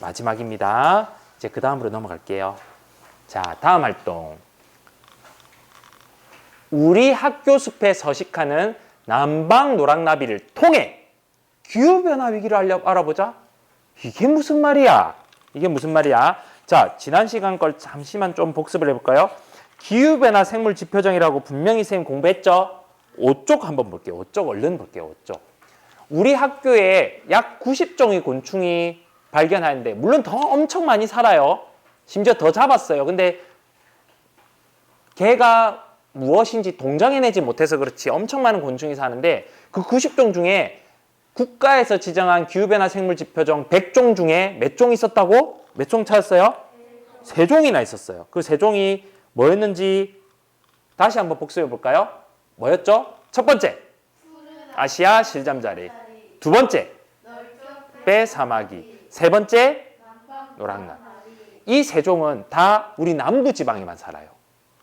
마지막입니다. 이제 그 다음으로 넘어갈게요. 자, 다음 활동. 우리 학교 숲에 서식하는 남방 노랑나비를 통해 기후변화 위기를 알아보자. 이게 무슨 말이야? 이게 무슨 말이야? 자, 지난 시간 걸 잠시만 좀 복습을 해볼까요? 기후변화 생물 지표정이라고 분명히 선생님 공부했죠? 5쪽 한번 볼게요. 5쪽 얼른 볼게요. 5쪽. 우리 학교에 약 90종의 곤충이 발견하는데 물론 더 엄청 많이 살아요. 심지어 더 잡았어요. 근데 개가 무엇인지 동정해내지 못해서 그렇지 엄청 많은 곤충이 사는데 그 90종 중에 국가에서 지정한 기후변화 생물 지표종 100종 중에 몇 종 있었다고? 몇 종 찾았어요? 세 종이나 있었어요. 그 세 종이 뭐였는지 다시 한번 복습해 볼까요? 뭐였죠? 첫 번째, 아시아 실잠자리. 두 번째, 배 사마귀. 세 번째, 노랑나. 이세 종은 다 우리 남부 지방에만 살아요.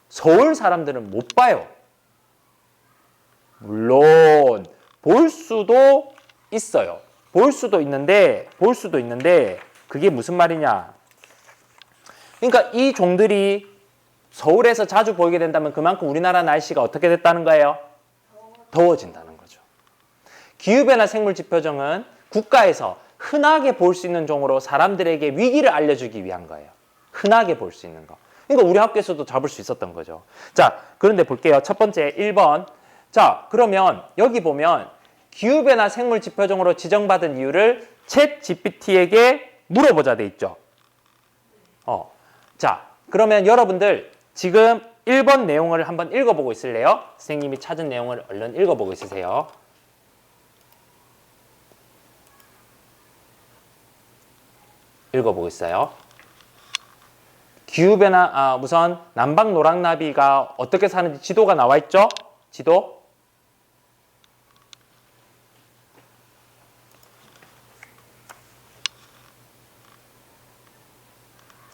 서울 사람들은 못 봐요. 물론 볼 수도 있어요. 볼 수도 있는데 볼 수도 있는데 그게 무슨 말이냐? 그러니까 이 종들이 서울에서 자주 보이게 된다면 그만큼 우리나라 날씨가 어떻게 됐다는 거예요? 더워진다는 거죠. 기후변화 생물 지표정은 국가에서 흔하게 볼 수 있는 종으로 사람들에게 위기를 알려주기 위한 거예요. 흔하게 볼 수 있는 거. 그러니까 우리 학교에서도 잡을 수 있었던 거죠. 자, 그런데 볼게요. 첫 번째 1번. 자, 그러면 여기 보면 기후변화 생물 지표종으로 지정받은 이유를 챗 GPT에게 물어보자 돼 있죠. 어. 자, 그러면 여러분들 지금 1번 내용을 한번 읽어보고 있을래요? 선생님이 찾은 내용을 얼른 읽어보고 있으세요. 읽어보고 있어요. 기후변화, 아, 우선 남방 노랑나비가 어떻게 사는지 지도가 나와 있죠? 지도.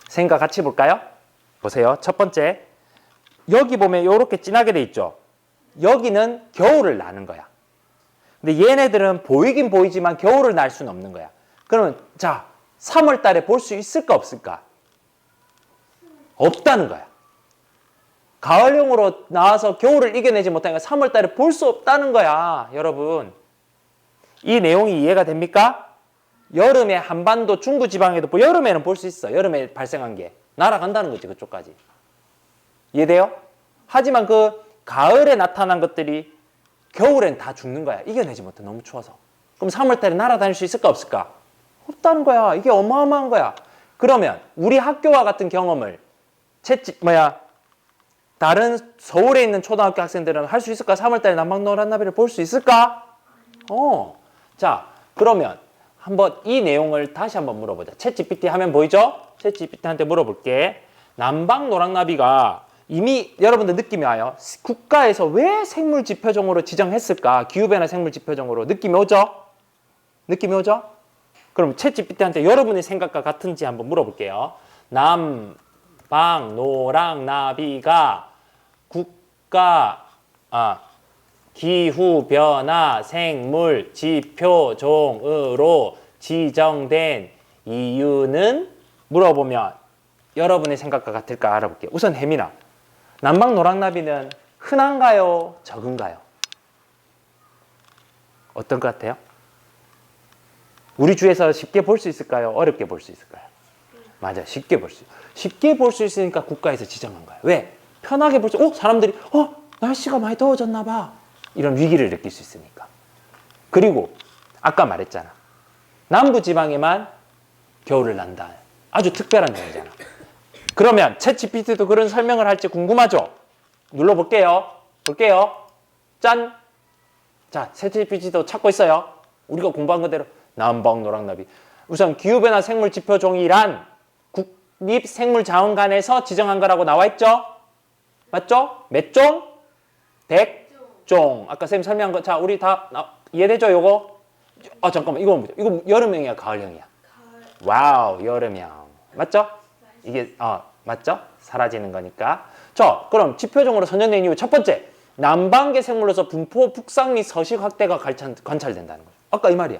생각 같이 볼까요? 보세요. 첫 번째. 여기 보면 이렇게 진하게 돼 있죠? 여기는 겨울을 나는 거야. 근데 얘네들은 보이긴 보이지만 겨울을 날 수는 없는 거야. 그러면 자, 3월 달에 볼 수 있을까 없을까? 없다는 거야. 가을용으로 나와서 겨울을 이겨내지 못하니까 3월 달에 볼 수 없다는 거야, 여러분. 이 내용이 이해가 됩니까? 여름에 한반도 중부 지방에도 뭐 여름에는 볼 수 있어. 여름에 발생한 게 날아간다는 거지 그쪽까지. 이해돼요? 하지만 그 가을에 나타난 것들이 겨울엔 다 죽는 거야. 이겨내지 못해 너무 추워서. 그럼 3월 달에 날아다닐 수 있을까 없을까? 없다는 거야. 이게 어마어마한 거야. 그러면 우리 학교와 같은 경험을 채 뭐야 다른 서울에 있는 초등학교 학생들은 할 수 있을까? 3월 달에 남방 노란나비를 볼 수 있을까? 어. 자, 그러면 한번 이 내용을 다시 한번 물어보자. 챗 GPT 하면 보이죠? 챗 GPT한테 물어볼게. 남방 노랑나비가 이미 여러분들 느낌이 와요. 국가에서 왜 생물 지표종으로 지정했을까? 기후변화 생물 지표종으로 느낌이 오죠? 느낌이 오죠? 그럼 챗 GPT한테 여러분의 생각과 같은지 한번 물어볼게요. 남 방 노랑 나비가 국가 아 기후 변화 생물 지표 종으로 지정된 이유는 물어보면 여러분의 생각과 같을까 알아볼게요. 우선 혜민아, 남방 노랑나비는 흔한가요? 적은가요? 어떤 것 같아요? 우리 주에서 쉽게 볼 수 있을까요? 어렵게 볼 수 있을까요? 맞아, 쉽게 볼 수. 쉽게 볼 수 있으니까 국가에서 지정한 거야. 왜? 편하게 볼 수. 어, 사람들이 어 날씨가 많이 더워졌나 봐. 이런 위기를 느낄 수 있으니까. 그리고 아까 말했잖아. 남부 지방에만 겨울을 난다. 아주 특별한 경우잖아. 그러면 챗 GPT도 그런 설명을 할지 궁금하죠? 눌러볼게요. 볼게요. 짠. 자, 챗 GPT도 찾고 있어요. 우리가 공부한 그대로 남방 노랑나비. 우선 기후변화 생물 지표종이란 국립생물자원관에서 지정한 거라고 나와 있죠? 맞죠? 몇 종? 백 종. 아까 쌤 설명한 거. 자, 우리 다 나- 이해되죠? 요거? 아, 잠깐만. 이거 뭐죠? 이거 여름형이야, 가을형이야? 와우, 여름형. 맞죠? 이게 어, 맞죠? 사라지는 거니까. 자, 그럼 지표종으로 선정된 이유 첫 번째. 남방계 생물로서 분포 북상 및 서식 확대가 관찰, 관찰된다는 거죠. 아까 이 말이야.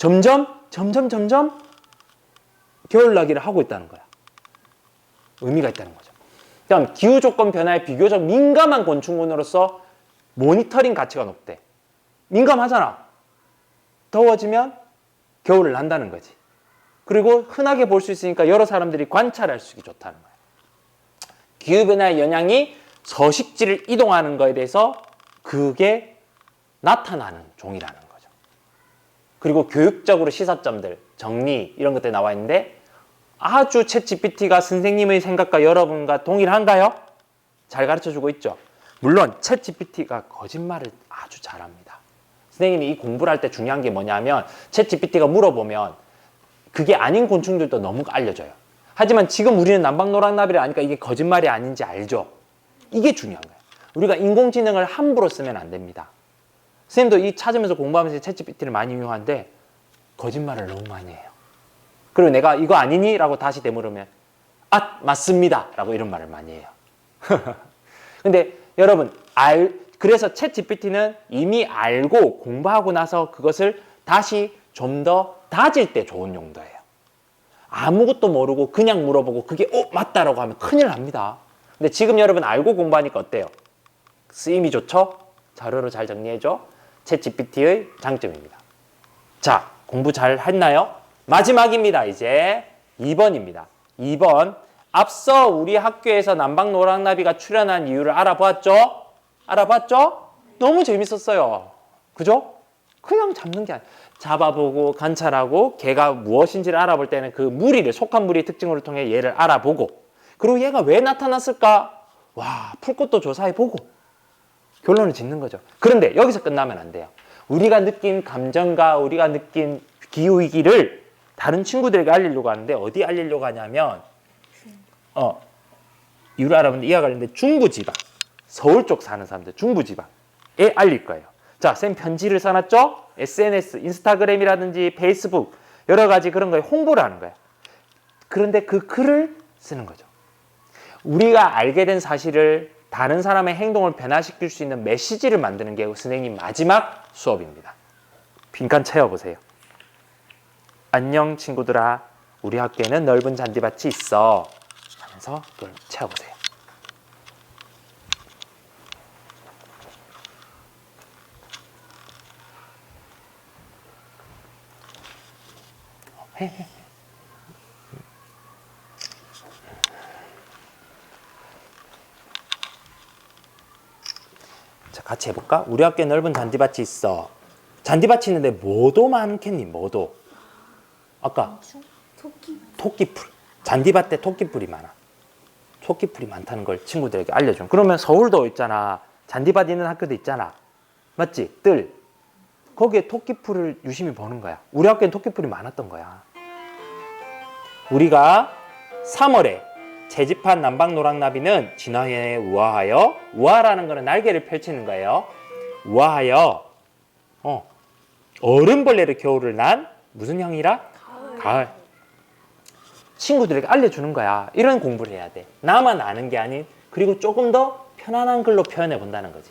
점점 점점 점점 겨울나기를 하고 있다는 거야. 의미가 있다는 거죠. 그다음 기후 조건 변화에 비교적 민감한 곤충군으로서 모니터링 가치가 높대. 민감하잖아. 더워지면 겨울을 난다는 거지. 그리고 흔하게 볼 수 있으니까 여러 사람들이 관찰할 수 있게 좋다는 거야. 기후 변화의 영향이 서식지를 이동하는 거에 대해서 그게 나타나는 종이라는. 그리고 교육적으로 시사점들, 정리 이런 것들 나와 있는데 아주 챗 GPT가 선생님의 생각과 여러분과 동일한가요? 잘 가르쳐 주고 있죠. 물론 챗 GPT가 거짓말을 아주 잘합니다. 선생님이 이 공부를 할 때 중요한 게 뭐냐면 챗 GPT가 물어보면 그게 아닌 곤충들도 너무 알려줘요. 하지만 지금 우리는 남방노랑나비를 아니까 이게 거짓말이 아닌지 알죠. 이게 중요한 거예요. 우리가 인공지능을 함부로 쓰면 안 됩니다. 선생님도 이 찾으면서 공부하면서 챗 GPT를 많이 이용하는데 거짓말을 너무 많이 해요. 그리고 내가 이거 아니니? 라고 다시 되물으면 아 맞습니다 라고 이런 말을 많이 해요 근데 여러분 알 그래서 챗 GPT는 이미 알고 공부하고 나서 그것을 다시 좀 더 다질 때 좋은 용도예요 아무것도 모르고 그냥 물어보고 그게 어 맞다라고 하면 큰일 납니다 근데 지금 여러분 알고 공부하니까 어때요? 쓰임이 좋죠? 자료로 잘 정리해줘 챗 GPT의 장점입니다 자 공부 잘 했나요? 마지막입니다. 이제 2번입니다. 2번. 앞서 우리 학교에서 남방 노랑나비가 출연한 이유를 알아봤죠? 알아봤죠? 너무 재밌었어요. 그죠? 그냥 잡는 게 아니야. 잡아보고 관찰하고 걔가 무엇인지를 알아볼 때는 그 무리를 속한 무리의 특징을 통해 얘를 알아보고 그리고 얘가 왜 나타났을까? 와 풀꽃도 조사해보고 결론을 짓는 거죠. 그런데 여기서 끝나면 안 돼요. 우리가 느낀 감정과 우리가 느낀 기후위기를 다른 친구들에게 알리려고 하는데 어디 알리려고 하냐면 어 이유를 알아보는데 이해가 가는데 중부지방 서울 쪽 사는 사람들 중부지방에 알릴 거예요. 자, 쌤 편지를 써놨죠? SNS, 인스타그램이라든지 페이스북 여러 가지 그런 거에 홍보를 하는 거예요. 그런데 그 글을 쓰는 거죠. 우리가 알게 된 사실을 다른 사람의 행동을 변화시킬 수 있는 메시지를 만드는 게 선생님 마지막 수업입니다. 빈칸 채워보세요. 안녕 친구들아 우리 학교에는 넓은 잔디밭이 있어 하면서 그걸 채워보세요 해, 해. 같이 해볼까? 우리 학교에 넓은 잔디밭이 있어. 잔디밭이 있는데 뭐도 많겠니? 뭐도? 아까 토끼 토끼풀. 잔디밭에 토끼풀이 많아. 토끼풀이 많다는 걸 친구들에게 알려줘. 그러면 서울도 있잖아. 잔디밭 있는 학교도 있잖아. 맞지? 뜰. 거기에 토끼풀을 유심히 보는 거야. 우리 학교엔 토끼풀이 많았던 거야. 우리가 3월에 채집한 남방 노랑나비는 진화에 우아하여 우아라는 거는 날개를 펼치는 거예요 우아하여 어 얼음벌레를 겨울을 난 무슨 향이라 가을. 친구들에게 알려주는 거야. 이런 공부를 해야 돼. 나만 아는 게 아닌, 그리고 조금 더 편안한 글로 표현해 본다는 거지.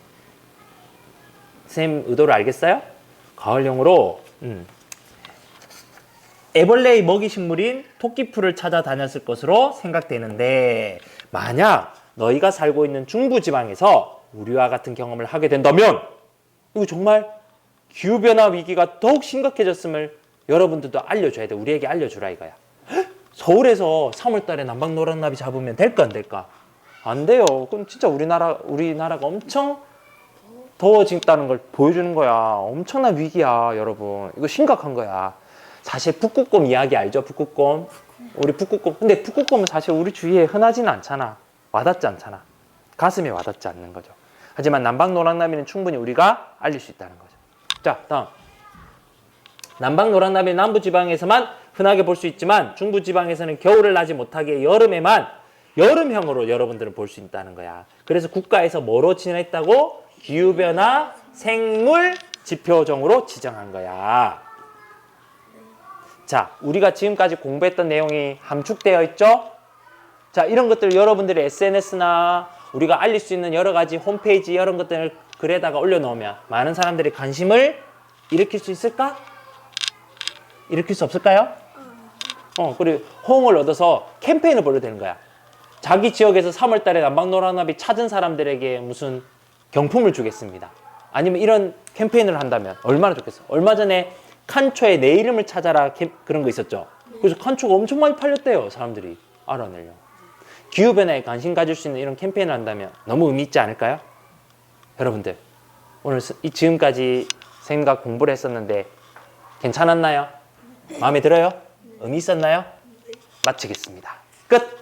선생님 의도를 알겠어요? 가을용으로, 음. 애벌레의 먹이 식물인 토끼풀을 찾아다녔을 것으로 생각되는데, 만약 너희가 살고 있는 중부 지방에서 우리와 같은 경험을 하게 된다면, 이거 정말 기후 변화 위기가 더욱 심각해졌음을 여러분들도 알려줘야 돼. 우리에게 알려주라 이거야. 헉? 서울에서 3월달에 남방 노랑나비 잡으면 될까 안 될까? 안 돼요. 그럼 진짜 우리나라 우리나라가 엄청 더워진다는 걸 보여주는 거야. 엄청난 위기야, 여러분. 이거 심각한 거야. 사실 북극곰 이야기 알죠? 북극곰. 우리 북극곰. 근데 북극곰은 사실 우리 주위에 흔하지는 않잖아. 와닿지 않잖아. 가슴에 와닿지 않는 거죠. 하지만 남방 노랑나비는 충분히 우리가 알릴 수 있다는 거죠. 자, 다음. 남방 노랑나비 남부 지방에서만 흔하게 볼 수 있지만 중부 지방에서는 겨울을 나지 못하게 여름에만 여름형으로 여러분들은 볼 수 있다는 거야. 그래서 국가에서 뭐로 지정했다고? 기후 변화 생물 지표종으로 지정한 거야. 자, 우리가 지금까지 공부했던 내용이 함축되어 있죠? 자, 이런 것들 여러분들의 SNS나 우리가 알릴 수 있는 여러 가지 홈페이지 이런 것들을 글에다가 올려놓으면 많은 사람들이 관심을 일으킬 수 있을까? 일으킬 수 없을까요? 어, 그리고 호응을 얻어서 캠페인을 벌여야 되는 거야. 자기 지역에서 3월 달에 난방노란나비 찾은 사람들에게 무슨 경품을 주겠습니다. 아니면 이런 캠페인을 한다면 얼마나 좋겠어. 얼마 전에 칸초에 내 이름을 찾아라 캠- 그런 거 있었죠. 그래서 칸초가 엄청 많이 팔렸대요. 사람들이 알아내려. 기후변화에 관심 가질 수 있는 이런 캠페인을 한다면 너무 의미 있지 않을까요? 여러분들 오늘 지금까지 생각 공부를 했었는데 괜찮았나요? 마음에 들어요? 의미 있었나요? 마치겠습니다. 끝!